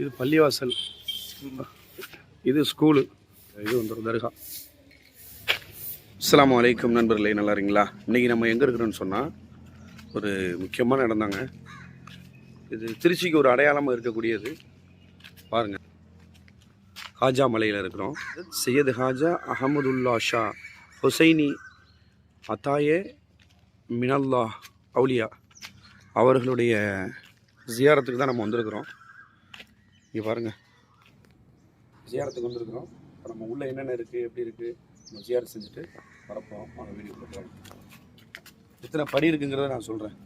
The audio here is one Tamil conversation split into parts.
இது பள்ளிவாசல். இது ஸ்கூலு. இது வந்து ஒரு தர்கா. அஸ்லாம் அலைக்கும் நண்பர்களே நல்லா இருக்கீங்களா? இன்றைக்கி நம்ம எங்கே இருக்கிறோன்னு சொன்னால் ஒரு முக்கியமான இடம் தாங்க. இது திருச்சிக்கு ஒரு அடையாளமாக இருக்கக்கூடியது. பாருங்கள் ஹாஜா மலையில் இருக்கிறோம். சையது ஹாஜா அகமதுல்லா ஷா ஹுசைனி அத்தாயே மினல்லா அவுலியா அவர்களுடைய ஜியாரத்துக்கு தான் நம்ம வந்திருக்கிறோம். இங்கே பாருங்கள் ஜியாரத்துக்கு வந்திருக்கிறோம். இப்போ நம்ம உள்ளே என்னென்ன இருக்குது எப்படி இருக்குது நம்ம ஜியாரத் செஞ்சுட்டு வரப்போம். வாங்க வீடியோ போட்டுருவோம் எத்தனை படி இருக்குங்கிறத நான் சொல்கிறேன்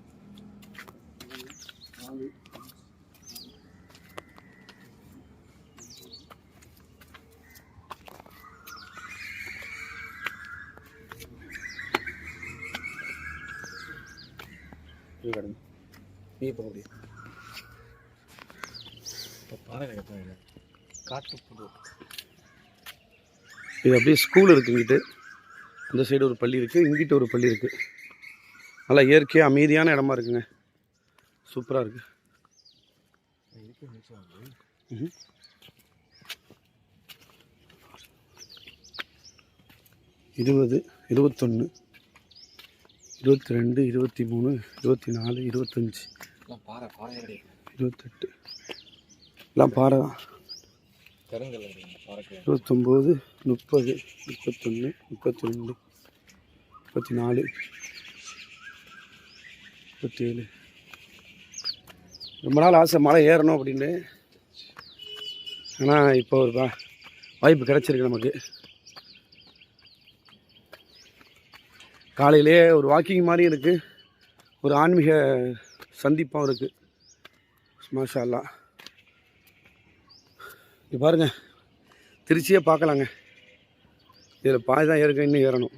நீ போக முடியும் இது அப்படியே ஸ்கூல் இருக்குது இங்கிட்டு. இந்த சைடு ஒரு பள்ளி இருக்குது இங்கிட்ட ஒரு பள்ளி இருக்குது நல்லா இயற்கையாக அமைதியான இடமா இருக்குங்க. சூப்பராக இருக்குது. இருபது இருபத்தொன்று இருபத்தி ரெண்டு இருபத்தி மூணு இருபத்தி நாலு இருபத்தஞ்சி இருபத்தெட்டு. எல்லாம் பாறை தான் இருபத்தொம்போது முப்பது முப்பத்தொன்று முப்பத்தி ரெண்டு முப்பத்தி நாலு முப்பத்தேழு. ரொம்ப நாள் ஆசை மலை ஏறணும் அப்படின்னு. ஆனால் இப்போ ஒரு வா- வாய்ப்பு கிடச்சிருக்கு நமக்கு. காலையிலே ஒரு வாக்கிங் மாதிரி இருக்குது ஒரு ஆன்மீக சந்திப்பும் இருக்குது மாஷா அல்லாஹ் பாருங்கள் திருச்சியே பார்க்கலாங்க. இதில் பாதி தான் ஏறுக்க இன்னும் ஏறணும்.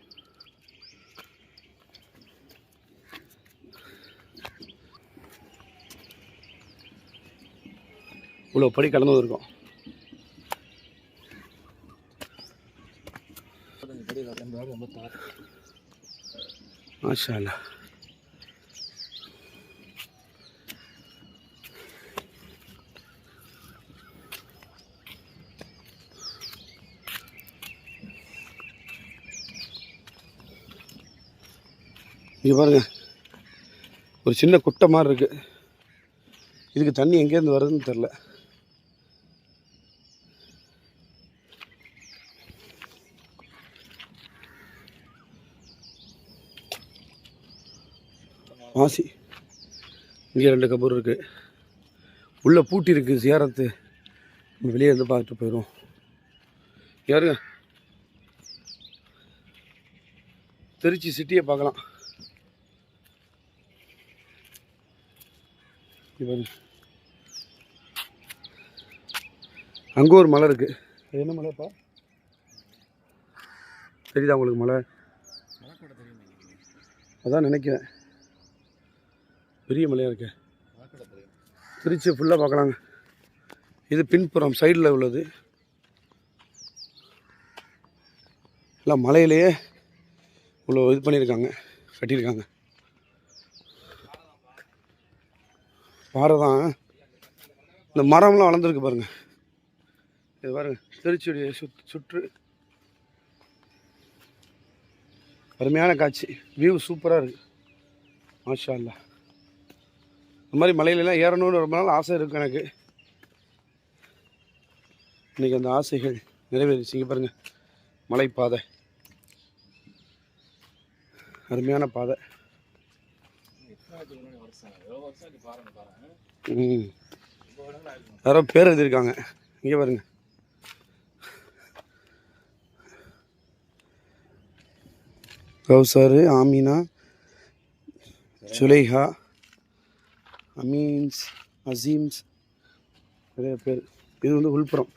இவ்வளோ படி கடந்து வந்திருக்கோம். படி ரெண்டு மாஷா இங்கே பாருங்கள் ஒரு சின்ன குட்டை மாதிரி இருக்குது இதுக்கு தண்ணி எங்கேருந்து வருதுன்னு தெரில வாசி இங்கே ரெண்டு கபூர் இருக்குது உள்ளே பூட்டி இருக்குது சியாரத்து. வெளியே இருந்து பார்த்துட்டு போயிடும் யாருங்க திருச்சி சிட்டியை பார்க்கலாம். பாருங்க. அங்கே ஒரு மலை இருக்குது அது என்ன மலைப்பா? தெரியுதா உங்களுக்கு மலை? அதான் நினைக்கிறேன். பெரிய மலையாக இருக்கு. திருச்சி ஃபுல்லாக பார்க்கலாங்க. இது பின்புறம் சைடில் உள்ளது. எல்லாம் மலையிலேயே இவ்வளோ இது பண்ணியிருக்காங்க கட்டியிருக்காங்க. பாறை தான் இந்த மரம்லாம் வளர்ந்துருக்கு பாருங்கள் இது பாருங்கள் திருச்சியுடைய சுத் சுற்று. அருமையான காட்சி. வியூ சூப்பராக இருக்குது மாஷா அல்லா இந்த மாதிரி மலையிலலாம் ஏறணும்னு ரொம்ப நாள் ஆசை இருக்குது எனக்கு. இன்றைக்கி அந்த ஆசைகள் நிறைவேறிச்சு. இங்கே பாருங்கள் மலைப்பாதை. அருமையான பாதை. யாரோ பேர் எழுதியிருக்காங்க. இங்கே பாருங்க. கௌசர் ஆமினா சுலைஹா அமீன்ஸ் அசீம்ஸ் நிறைய பேர். இது வந்து விழுப்புரம்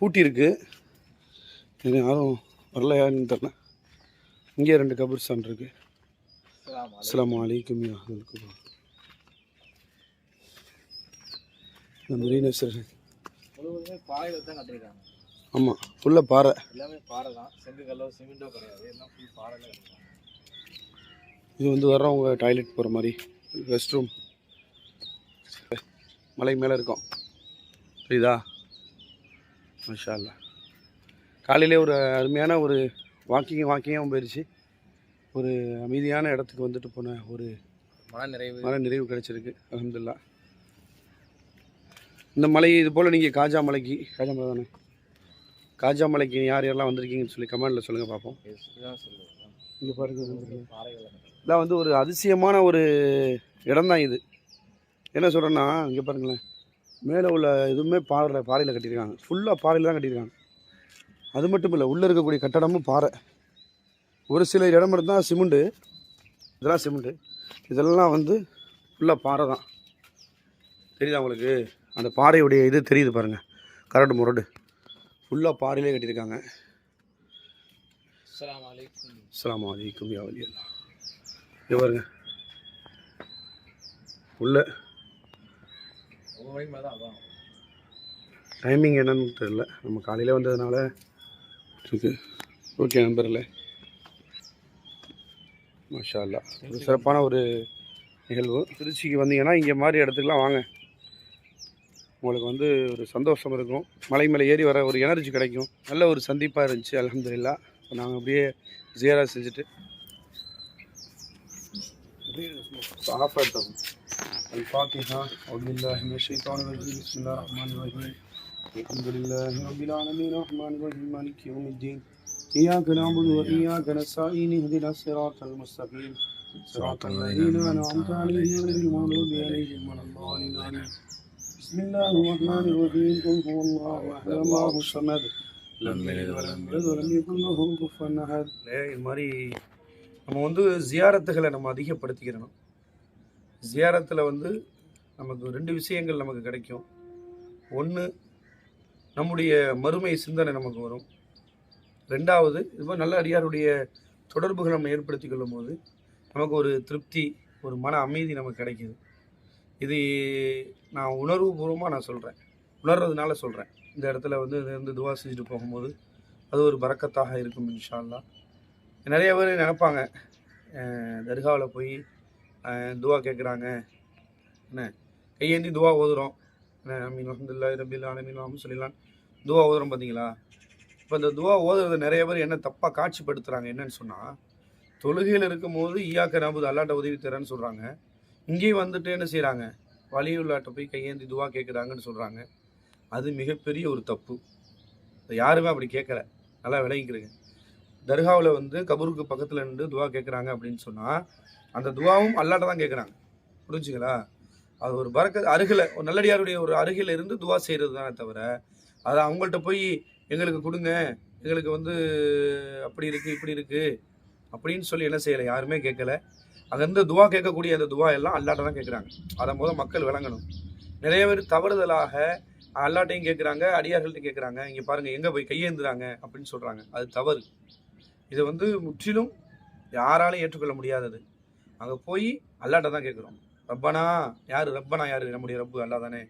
பூட்டி இருக்கு. இது யாரும் வரலையான்னு தெரில. இங்கே ரெண்டு கபர்ஸ்தான் இருக்குது அஹ்லல் குபூர். இந்த மெரினா கட்டியிருக்காங்க ஆமாம் ஃபுல்லாக பாறை. எல்லாமே பாறை தான். செங்கக்கல்லோ சிமெண்டோ கிடையாது. எல்லாம் ஃபுல் பாறையில் இது வந்து வர்றவங்க டாய்லெட் போகிற மாதிரி ரெஸ்ட் ரூம் மலை மேலே இருக்கும். புரியுதா? மாஷா காலையிலே ஒரு அருமையான ஒரு வாக்கிங் வாக்கிங்காகவும் போயிடுச்சு ஒரு அமைதியான இடத்துக்கு வந்துட்டு போன ஒரு மன நிறைவு மன நிறைவு கிடைச்சிருக்கு. அலமதுல்லா இந்த மலை இது போல் நீங்கள் காஜா மலைக்கு காஜா மலை தானே? காஜா மலைக்கு யார் யாரெல்லாம் வந்திருக்கீங்கன்னு சொல்லி கமெண்டில் சொல்லுங்கள் பார்ப்போம் இங்கே பாருங்க இதெல்லாம் வந்து ஒரு அதிசயமான ஒரு இடம் தான் இது. என்ன சொல்கிறேன்னா இங்கே பாருங்களேன். மேலே உள்ள எதுவுமே பாறை பாறையில் கட்டியிருக்காங்க. ஃபுல்லாக பாறையில் தான் கட்டியிருக்காங்க. அது மட்டும் இல்லை உள்ளே இருக்கக்கூடிய கட்டடமும் பாறை. ஒரு சில இடம் மட்டும்தான் சிமெண்ட்டு இதெல்லாம் சிமெண்ட்டு இதெல்லாம் வந்து ஃபுல்லாக பாறை தான். தெரியுதா உங்களுக்கு? அந்த பாறையுடைய இது தெரியுது பாருங்கள் கரடு முரடு. ஃபுல்லாக பாறையிலே கட்டியிருக்காங்க. அஸ்லாம் அலைக்கும். அஸ்ஸலாமு இங்கே பாருங்க. உள்ள. டைமிங் என்னன்னு தெரியல. நம்ம காலையில் வந்ததுனால இருக்கு. ஓகே நம்பரில் மாஷா அல்லா ஒரு சிறப்பான ஒரு நிகழ்வு திருச்சிக்கு வந்தீங்கன்னா இங்கே மாதிரி இடத்துக்குலாம் வாங்க உங்களுக்கு வந்து ஒரு சந்தோஷம் இருக்கும் மலை மேலே ஏறி வர ஒரு எனர்ஜி கிடைக்கும் நல்ல ஒரு சந்திப்பாக இருந்துச்சு அலமதுல்லா இப்போ நாங்கள் அப்படியே ஜியாரா செஞ்சுட்டு ஆஃப் ஆகிட்டோம் الفاتحة أعوذ بالله من الشيطان الرجيم بسم الله الرحمن الرحيم الحمد لله رب العالمين الرحمن الرحيم مالك يوم الدين إياك نعبد وإياك نستعين اهدنا الصراط المستقيم صراط الذين أنعمت عليهم غير المغضوب عليهم ولا الضالين آمين بسم الله الرحمن الرحيم قل هو الله أحد الله الصمد لم يلد ولم يولد ولم يكن له كفوا أحد இது மாதிரி நம்ம வந்து ஜியாரத்துகளை நம்ம அதிகப்படுத்திக்கிறணும் ஜியாரத்தில் வந்து நமக்கு ரெண்டு விஷயங்கள் நமக்கு கிடைக்கும் ஒன்று நம்முடைய மறுமை சிந்தனை நமக்கு வரும் ரெண்டாவது இது மாதிரி நல்ல அடியாருடைய தொடர்புகள் நம்ம ஏற்படுத்தி கொள்ளும் போது நமக்கு ஒரு திருப்தி ஒரு மன அமைதி நமக்கு கிடைக்குது. இது நான் உணர்வுபூர்வமாக நான் சொல்கிறேன் உணர்றதுனால சொல்கிறேன் இந்த இடத்துல வந்து இருந்து துவா செஞ்சுட்டு போகும்போது அது ஒரு பறக்கத்தாக இருக்கும் இன்ஷால்லா நிறைய பேர் நினப்பாங்க தர்காவில் போய் துவா கேட்குறாங்க. என்ன? கையேந்தி துவா ஓதுறோம். என்ன அமீன் அஹமதுல்லா ரபில் அலமீன் அஹமது சொல்லிடலாம் துவா ஓதுறோம் பார்த்தீங்களா? இப்போ இந்த துவா ஓதுறது நிறைய பேர் என்ன தப்பாக காட்சிப்படுத்துகிறாங்க என்னன்னு சொன்னால் தொழுகையில் இருக்கும்போது ஈயாக்க நபுது அல்லாட்ட உதவி தரேன்னு சொல்கிறாங்க இங்கேயும் வந்துட்டு என்ன செய்கிறாங்க வலியுள்ளாட்ட போய் கையேந்தி துவா கேட்குறாங்கன்னு சொல்கிறாங்க அது மிகப்பெரிய ஒரு தப்பு. யாருமே அப்படி கேட்கல நல்லா விளங்கிக்கிறேங்க தர்காவில் வந்து கபூருக்கு பக்கத்தில் நின்று துவா கேட்குறாங்க அப்படின்னு சொன்னால் அந்த துவாவும் அல்லாட்ட தான் கேட்குறாங்க புரிஞ்சுங்களா? அது ஒரு பறக்க அருகில் ஒரு நல்லடியாருடைய ஒரு அருகில் இருந்து துவா செய்கிறது தானே தவிர அதை அவங்கள்ட்ட போய் எங்களுக்கு கொடுங்க எங்களுக்கு வந்து அப்படி இருக்குது இப்படி இருக்குது அப்படின்னு சொல்லி என்ன செய்யலை? யாருமே கேட்கல. அங்கேருந்து துவா கேட்கக்கூடிய அந்த துவா எல்லாம் அல்லாட்ட தான் கேட்குறாங்க. அதை முதல் மக்கள் விளங்கணும். நிறைய பேர் தவறுதலாக அல்லாட்டையும் கேட்குறாங்க அடியார்கள்ட்டையும் கேட்குறாங்க. இங்கே பாருங்கள் எங்கே போய் கையேந்துறாங்க அப்படின்னு சொல்கிறாங்க அது தவறு. இதை வந்து முற்றிலும் யாராலையும் ஏற்றுக்கொள்ள முடியாதது. அங்கே போய் அல்லாட்ட தான் கேட்குறோம். ரப்பனா யார்? ரப்பனா யார்? நம்முடைய ரப்பு அல்லா தானே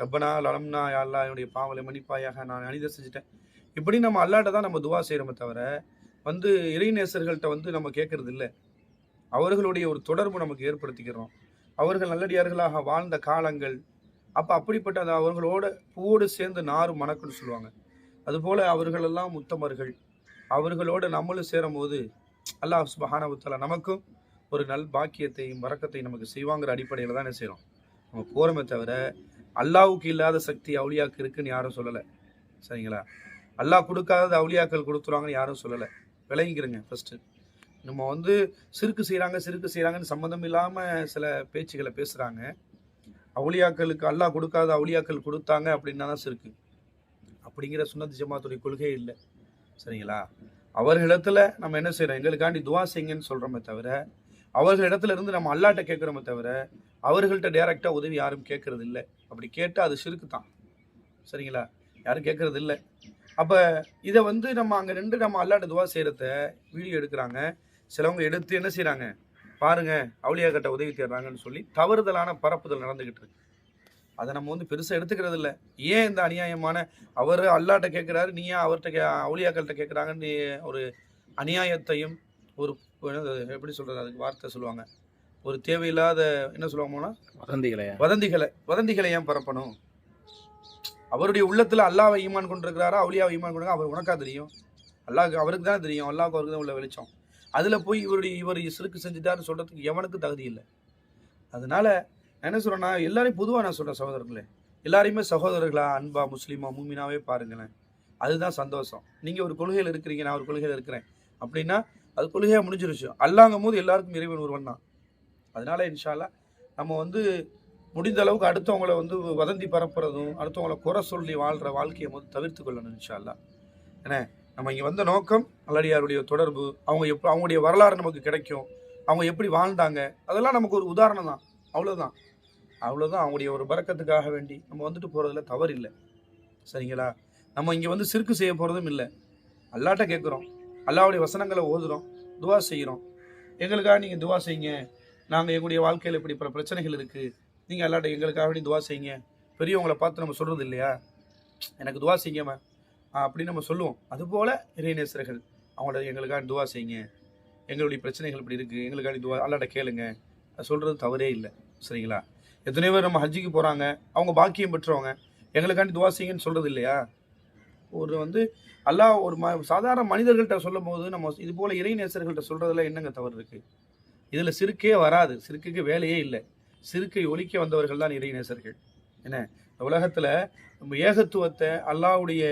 ரப்பனா லலம்னா யா அல்லா என்னுடைய பாவலை மன்னிப்பாயாக நான் அனித செஞ்சுட்டேன் இப்படி நம்ம அல்லாட்ட தான் நம்ம துவா செய்கிறோமே தவிர வந்து இறைநேசர்கள்ட்ட வந்து நம்ம கேட்கறது இல்லை. அவர்களுடைய ஒரு தொடர்பு நமக்கு ஏற்படுத்திக்கிறோம். அவர்கள் நல்லடியார்களாக வாழ்ந்த காலங்கள் அப்போ அப்படிப்பட்ட அந்த அவர்களோட பூவோடு சேர்ந்து நாறு மணக்குன்னு சொல்லுவாங்க. அதுபோல் அவர்களெல்லாம் உத்தமர்கள். அவர்களோட நம்மளும் சேரும்போது அல்லாஹ் சுபஹானவுத்தலா நமக்கும் ஒரு நல் பாக்கியத்தையும் வரக்கத்தையும் நமக்கு செய்வாங்கிற அடிப்படையில் தான் என்ன செய்கிறோம் நம்ம போகிறோமே தவிர அல்லாவுக்கு இல்லாத சக்தி அவுளியாக்கு இருக்குன்னு யாரும் சொல்லலை. சரிங்களா? அல்லாஹ் கொடுக்காதது அவுளியாக்கள் கொடுத்துருவாங்கன்னு யாரும் சொல்லலை. விளங்கிக்கிறேங்க ஃபஸ்ட்டு நம்ம வந்து சிறுக்கு செய்கிறாங்க சிறுக்கு செய்கிறாங்கன்னு சம்மந்தம் இல்லாமல் சில பேச்சுகளை பேசுகிறாங்க அவுளியாக்களுக்கு அல்லாஹ் கொடுக்காத அவுளியாக்கள் கொடுத்தாங்க அப்படின்னா தான் சிறுக்கு. அப்படிங்கிற சுன்னத் ஜமாத்துடைய கொள்கை இல்லை. சரிங்களா? அவர்களிடத்துல நம்ம என்ன செய்கிறோம் எங்களுக்காண்டி துவா செய்யுங்கன்னு சொல்கிறோமே தவிர அவர்களிடத்துல இருந்து நம்ம அல்லாட்ட கேட்குறோமே தவிர அவர்கள்ட்ட டைரெக்டாக உதவி யாரும் கேட்கறது இல்லை அப்படி கேட்டால் அது சிறுக்கு தான் சரிங்களா? யாரும் கேட்கறது இல்லை அப்போ இதை வந்து நம்ம அங்கே நின்று நம்ம அல்லாட்ட துவா செய்கிறத வீடியோ எடுக்கிறாங்க. சிலவங்க எடுத்து என்ன செய்கிறாங்க பாருங்க கட்ட உதவி தேடுறாங்கன்னு சொல்லி தவறுதலான பரப்புதல் நடந்துக்கிட்டு இருக்கு. அதை நம்ம வந்து பெருசாக எடுத்துக்கிறது இல்லை ஏன் இந்த அநியாயமான அவர் அல்லாட்ட கேட்குறாரு நீ ஏன் அவர்கிட்ட கே அவளியாக்கள்கிட்ட கேட்குறாங்கன்னு ஒரு அநியாயத்தையும் ஒரு எப்படி சொல்கிறது அதுக்கு வார்த்தை சொல்லுவாங்க. ஒரு தேவையில்லாத என்ன சொல்லுவாங்கன்னா வதந்திகளையா வதந்திகளை. வதந்திகளை ஏன் பரப்பணும்? அவருடைய உள்ளத்தில் அல்லாவை ஈமான் கொண்டிருக்கிறாரா அவுலியாவை ஈமான் கொண்டிருக்கா அவர் உனக்கா தெரியும். அல்லாஹ் அவருக்கு தான் தெரியும் அல்லாஹ்க்கு அவருக்கு தான் உள்ள வெளிச்சம். அதில் போய் இவருடைய இவர் சிறுக்கு செஞ்சுட்டாருன்னு சொல்கிறதுக்கு எவனுக்கு தகுதி இல்லை. அதனால என்ன சொல்கிறேன்னா எல்லாரையும் பொதுவாக நான் சொல்கிறேன் சகோதரர்களே. எல்லாரையுமே சகோதரர்களா அன்பா முஸ்லீமா மூமினாவே பாருங்களேன். அதுதான் சந்தோஷம். நீங்கள் ஒரு கொள்கையில் இருக்கிறீங்க நான் ஒரு கொள்கையில் இருக்கிறேன். அப்படின்னா அது கொள்கையாக முடிஞ்சிருச்சு. அல்லாங்கும் போது எல்லாருக்கும் இறைவன் ஒருவன் தான். அதனால இன்ஷால்லா நம்ம வந்து முடிந்த அளவுக்கு அடுத்தவங்களை வந்து வதந்தி பரப்புறதும் அடுத்தவங்கள குறை சொல்லி வாழ்கிற வாழ்க்கையை வந்து தவிர்த்து கொள்ளணும் இன்ஷால்லா என்ன நம்ம இங்கே வந்த நோக்கம் நல்லடியாருடைய தொடர்பு அவங்க எப்போ அவங்களுடைய வரலாறு நமக்கு கிடைக்கும் அவங்க எப்படி வாழ்ந்தாங்க அதெல்லாம் நமக்கு ஒரு உதாரணம் தான். அவ்வளோதான் அவ்வளோதான் அவங்களுடைய ஒரு பறக்கத்துக்காக வேண்டி நம்ம வந்துட்டு போகிறதுல தவறு இல்லை. சரிங்களா? நம்ம இங்கே வந்து சிறுக்கு செய்ய போகிறதும் இல்லை. அல்லாட்ட கேட்குறோம் அல்லாவுடைய வசனங்களை ஓதுறோம் துவா செய்கிறோம். எங்களுக்காக நீங்கள் துவா செய்யுங்க. நாங்கள் எங்களுடைய வாழ்க்கையில் இப்படி பல பிரச்சனைகள் இருக்குது நீங்கள் எல்லாட்ட எங்களுக்காக வேண்டி துவா செய்யுங்க. பெரியவங்களை பார்த்து நம்ம சொல்கிறது இல்லையா? எனக்கு துவா செய்யுங்கம்மா அப்படின்னு நம்ம சொல்லுவோம். அதுபோல் இறைநேசர்கள் அவங்களோட எங்களுக்காக துவா செய்யுங்க. எங்களுடைய பிரச்சனைகள் இப்படி இருக்குது எங்களுக்காக துவா அல்லாட்ட கேளுங்க. அது சொல்கிறது தவறே இல்லை. சரிங்களா? எத்தனையோ பேர் நம்ம ஹஜ்ஜிக்கு போகிறாங்க அவங்க பாக்கியம் பெற்றவங்க. எங்களுக்காண்டி துவா செய்யுங்கன்னு சொல்கிறது இல்லையா? ஒரு வந்து அல்லாஹ் ஒரு ம சாதாரண மனிதர்கள்ட்ட சொல்லும் போது நம்ம இது போல் இறைநேசர்கள்ட்ட சொல்கிறதுல என்னங்க தவறு இருக்குது இதில் சிறுக்கே வராது. சிறுக்குக்கு வேலையே இல்லை. சிறுக்கை ஒழிக்க வந்தவர்கள் தான் இறைநேசர்கள் என்ன? இந்த உலகத்தில் நம்ம ஏகத்துவத்தை அல்லாஹ்வுடைய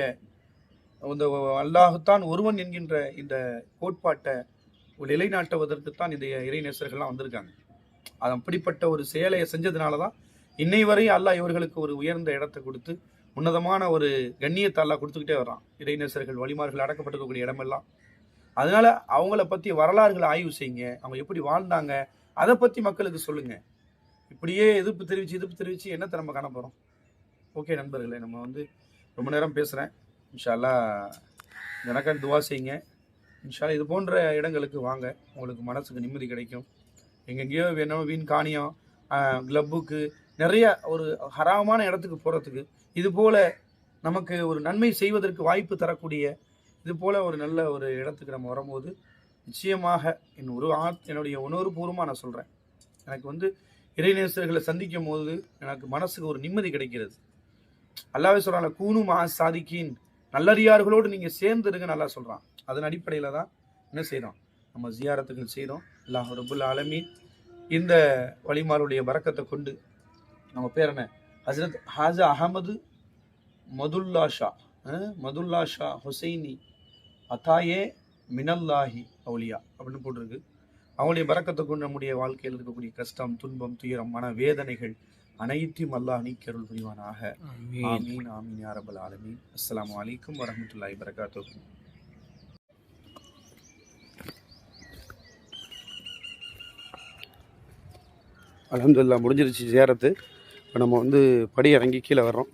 இந்த அல்லாஹுத்தான் ஒருவன் என்கின்ற இந்த கோட்பாட்டை ஒரு நிலைநாட்டுவதற்குத்தான் இந்த இறைநேசர்கள்லாம் வந்திருக்காங்க. அது அப்படிப்பட்ட ஒரு செயலை செஞ்சதுனால தான் இன்னை வரை அல்லாஹ் இவர்களுக்கு ஒரு உயர்ந்த இடத்தை கொடுத்து உன்னதமான ஒரு கண்ணியத்தை எல்லாம் கொடுத்துக்கிட்டே வர்றான். இடைநேசர்கள் வழிமார்கள் அடக்கப்பட்டிருக்கக்கூடிய இடமெல்லாம். அதனால அவங்கள பற்றி வரலாறுகளை ஆய்வு செய்யுங்க. அவங்க எப்படி வாழ்ந்தாங்க? அதை பற்றி மக்களுக்கு சொல்லுங்கள் இப்படியே எதிர்ப்பு தெரிவித்து எதிர்ப்பு தெரிவித்து என்னத்தை நம்ம காண போகிறோம் ஓகே நண்பர்களே நம்ம வந்து ரொம்ப நேரம் பேசுகிறேன் இன்ஷால்லா எனக்கான துவா செய்யுங்க. இன்ஷால்லா இது போன்ற இடங்களுக்கு வாங்க. உங்களுக்கு மனசுக்கு நிம்மதி கிடைக்கும். எங்கெங்கேயோ வேணும் வீண் காணியம் கிளப்புக்கு நிறைய ஒரு ஹராமான இடத்துக்கு போகிறதுக்கு இதுபோல் நமக்கு ஒரு நன்மை செய்வதற்கு வாய்ப்பு தரக்கூடிய இது போல் ஒரு நல்ல ஒரு இடத்துக்கு நம்ம வரும்போது நிச்சயமாக என் ஒரு ஆத் என்னுடைய உணர்வுபூர்வமாக நான் சொல்கிறேன் எனக்கு வந்து இறைநேசர்களை சந்திக்கும் போது எனக்கு மனசுக்கு ஒரு நிம்மதி கிடைக்கிறது. அல்லாவே சொல்கிறாங்க கூணும் மா சாதிக்கின். நல்லறியார்களோடு நீங்கள் சேர்ந்துருங்க நல்லா சொல்கிறான் அதன் அடிப்படையில் தான் என்ன செய்கிறோம் நம்ம ஜியாரத்துக்கள் செய்கிறோம் அல்லாஹ் ரபுல் ஆலமீன் இந்த வழிமாருடைய வரக்கத்தை கொண்டு நம்ம பேர் என்ன? ஹசரத் ஹாஜா அகமது மதுல்லா ஷா மதுல்லா ஷா ஹுசைனி அத்தாயே மினல்லாஹி அவுலியா அப்படின்னு போட்டிருக்கு. அவங்களுடைய பறக்கத்தை கொண்டு நம்முடைய வாழ்க்கையில் இருக்கக்கூடிய கஷ்டம் துன்பம் துயரம் மன வேதனைகள் அனைத்தையும் அல்லாஹ் நீக்கருள் புரிவானாக. ஆமீன். ஆமீன் யா ரப்பல் ஆலமீன். அஸ்ஸலாமு அலைக்கும் வரஹ்மத்துல்லாஹி வரகாத்துஹு அல்ஹம்துலில்லாஹ் முடிஞ்சிருச்சு ஜியாரத்து. இப்போ நம்ம வந்து படி இறங்கி கீழே வர்றோம்.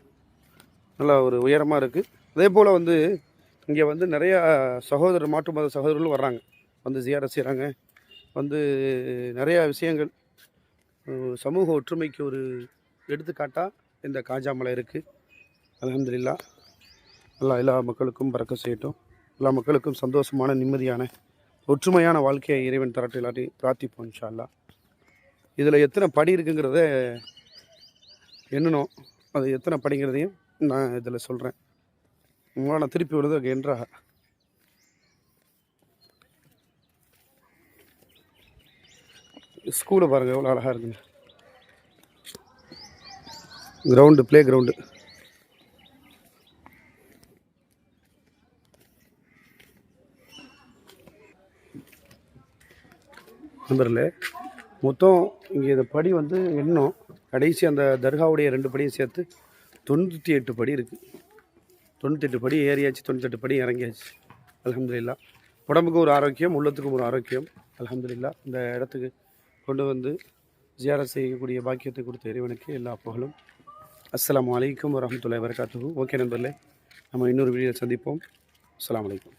நல்லா ஒரு உயரமாக இருக்குது அதே போல் வந்து இங்கே வந்து நிறையா சகோதரர் மாற்று மத சகோதரர்களும் வர்றாங்க. வந்து ஜியாரத் செய்கிறாங்க வந்து நிறையா விஷயங்கள். சமூக ஒற்றுமைக்கு ஒரு எடுத்துக்காட்டாக இந்த காஜா மலை இருக்குது அலமதுல்லா எல்லா எல்லா மக்களுக்கும் பறக்க செய்யட்டும். எல்லா மக்களுக்கும் சந்தோஷமான நிம்மதியான ஒற்றுமையான வாழ்க்கையை இறைவன் தரட்டு எல்லாத்தையும் பிரார்த்திப்போம் இன்ஷா இதில் எத்தனை படி இருக்குங்கிறத எண்ணணும் அது எத்தனை படிங்கிறதையும் நான் இதில் சொல்கிறேன் நான் திருப்பி வருது என்றா? ஸ்கூலை பாருங்கள் எவ்வளோ அழகாக இருக்குங்க கிரவுண்டு ப்ளே கிரவுண்டு நம்பரில் மொத்தம் இங்கே இந்த படி வந்து எண்ணம். கடைசி அந்த தர்காவுடைய ரெண்டு படியும் சேர்த்து தொண்ணூற்றி எட்டு படி இருக்குது தொண்ணூத்தெட்டு படி ஏறியாச்சு தொண்ணூத்தெட்டு படி இறங்கியாச்சு. அலமதுல்லா உடம்புக்கு ஒரு ஆரோக்கியம் உள்ளத்துக்கும் ஒரு ஆரோக்கியம். அலமதுல்லா இந்த இடத்துக்கு கொண்டு வந்து ஜியாரத் செய்யக்கூடிய பாக்கியத்தை கொடுத்த இறைவனுக்கு எல்லா புகழும். அஸ்லாம் அலைக்கும் வரஹ்மத்துல்லாஹி வரகாத்துஹு ஓகே நண்பர்களே நம்ம இன்னொரு வீடியோவில் சந்திப்போம். அஸ்ஸலாமு வலைக்கம்